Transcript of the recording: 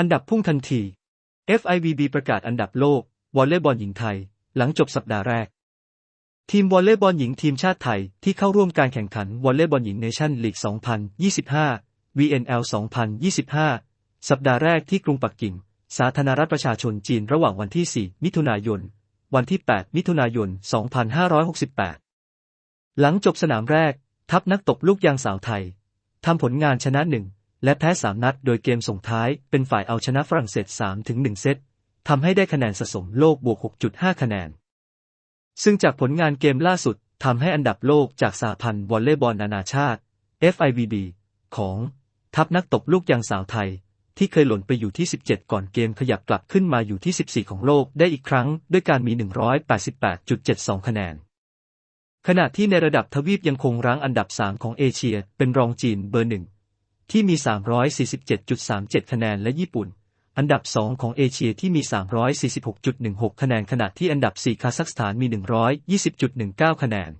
อันดับพุ่งทันที FIVB ประกาศอันดับโลก วอลเลย์บอลหญิงไทย หลังจบสัปดาห์แรก ทีมวอลเลย์บอลหญิงทีมชาติไทยที่เข้าร่วมการแข่งขันวอลเลย์บอลหญิงเนชั่นลีก 2025 VNL 2025 สัปดาห์แรกที่กรุงปักกิ่ง สาธารณรัฐประชาชนจีนระหว่างวันที่ 4 มิถุนายน วันที่ 8 มิถุนายน 2568 หลังจบสนามแรก ทัพนักตบลูกยางสาวไทยทำผลงานชนะหนึ่ง และแพ้ 3 นัด โดยเกมส่งท้ายเป็นฝ่ายเอาชนะฝรั่งเศส3ถึง1เซตทำให้ได้คะแนนสะสมโลกบวก 6.5 คะแนน ซึ่งจากผลงานเกมล่าสุดทำให้อันดับโลกจากสหพันธ์วอลเลย์บอลนานาชาติ FIVB ของทัพนักตบลูกยางสาวไทย ที่เคยหล่นไปอยู่ที่ 17 ก่อนเกมขยับกลับขึ้นมาอยู่ที่ 14 ของโลกได้อีกครั้ง ด้วยการมี 188.72 คะแนน ขณะที่ในระดับทวีปยังคงรั้งอันดับ 3 ของเอเชีย เป็นรองจีนเบอร์หนึ่ง ที่มี 347.37 คะแนนและญี่ปุ่น อันดับ 2 ของเอเชียที่มี 346.16 คะแนนขณะที่อันดับ 4 คาซัคสถานมี 120.19 คะแนน